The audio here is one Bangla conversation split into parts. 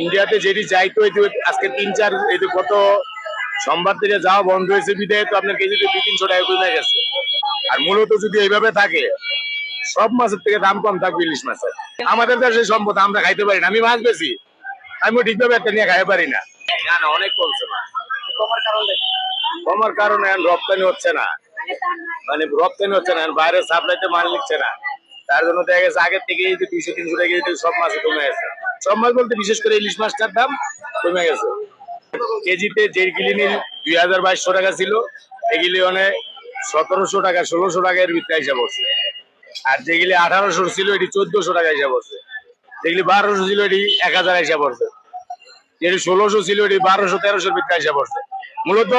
ইন্ডিয়াতে যেটি যাইতো আজকে তিন চার, এই গত সোমবার থেকে যাওয়া বন্ধ হয়েছে বিদায়, তো আপনার কেজিতে দুই তিনশো টাকা কমে গেছে। আর মূলত যদি এইভাবে থাকে, সব মাছের থেকে দাম কম থাকবে ইলিশ মাছের। আমাদের দেশে সম্পদ আমরা খাইতে পারি না, আমি মাছ বেশি আমিও ঠিকভাবে একটা নিয়ে খাইতে পারি না। না না, অনেক কমছে মাছ। কমার কারণ এখন রপ্তানি হচ্ছে না। মানে রপ্তানি হচ্ছে না বাইরে সাপ্লাইতে মাল নিচ্ছে না। তার জন্য দেখা গেছে আগের থেকে দুইশো, তিনশো টাকা সব মাছ কমে গেছে। সব মাছ বলতে বিশেষ করে ইলিশ মাছটার দাম কমে গেছে। কেজিতে যে গিলি নীল দুই হাজার বাইশশো টাকা ছিল এগুলি অনেক সতেরোশো টাকা, ষোলোশো টাকা এর ভিতরে হিসাব হচ্ছে আর যেগুলি আঠারোশো ছিল, এটি চোদ্দশো টাকা হিসাব হচ্ছে যেগুলি বারোশো ছিল, এটি এক হাজার হিসাব হচ্ছে যেটি ষোলোশো ছিল, এটি বারোশো তেরোশোর ভিতরে হিসাব হচ্ছে মূলত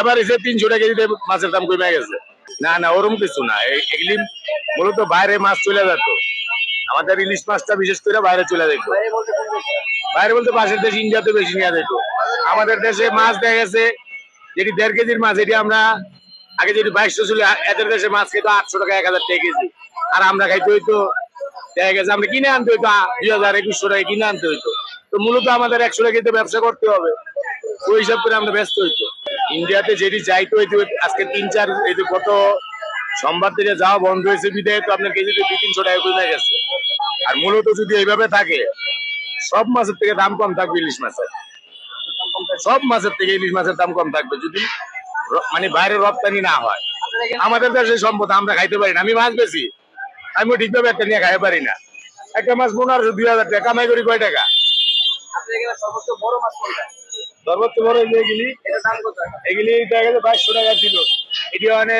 এবার এসে তিনশো টাকা কেজিতে মাছের দাম কমে গেছে। না না, ওরম কিছু না। এগুলি মূলত বাইরে মাছ চলে যেত। আমাদের ইলিশ মাছটা বিশেষ করে বাইরে চলে যেত বাইরে বলতে পাশের দেশ ইন্ডিয়াতে বেশি নিয়ে যেত আমাদের দেশে মাছ দেখা গেছে, যেটি দেড় কেজির মাছ এটি আমরা আগে যেটি বাইশশো ছিল, এদের দেশে মাছ খেতো আটশো টাকা, এক হাজার টাকা কেজি। আর আমরা খাইতে হইতো, দেখা গেছে আমরা কিনে আনতে হইতো দুই হাজার একুশশো টাকা কিনে আনতে হইতো। তো মূলত আমাদের একশো টাকা ব্যবসা করতে হবে। ওই হিসাব করে আমরা ব্যস্ত হইতো। ইন্ডিয়াতে যেটি যাইতো যে আজকে তিন চার, এই গত সোমবার থেকে যাওয়া বন্ধ হয়েছে বিদায়, তো আপনার কেজিতে দুই, তিনশো টাকা কমে গেছে। আর মূলত যদি এইভাবে থাকে, সব মাছের থেকে দাম কম থাকবে ইলিশ মাছের। সব মাছের থেকে ইলিশ মাছের দাম কম থাকবে, যদি মানে বাইরে রপ্তানি না হয়। আমাদের দেশে সম্পদ আমরা খাইতে পারি না। আমি মাছ বেশি আমিও ঠিকভাবে একটা নিয়ে খাইতে পারি না। একটা মাছ পনেরোশো, দুই হাজার টাকা, কামাই করি কয় টাকা? সর্বোচ্চ বড় মাছ এগুলি এগুলি বাইশশো টাকা ছিল। এটি মানে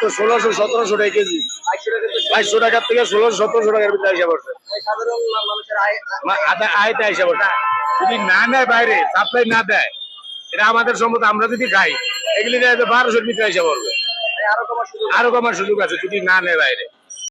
তো ষোলোশো, সতেরোশো টাকা কেজি। বাইশশো টাকার থেকে ষোলোশো, সতেরোশো টাকার ভিতরে হিসাব পড়ছে। সাধারণ মা- মানুষের আয় মা- আদা আয়টা হিসাব করছে যদি না নেয় বাইরে সাপ্লাই না দেয়, এটা আমাদের সম্মত আমরা যদি খাই, এগুলি বারোশোর ভিতরে কমার সুযোগ আরও কমার সুযোগ আছে। যদি না নেয় বাইরে।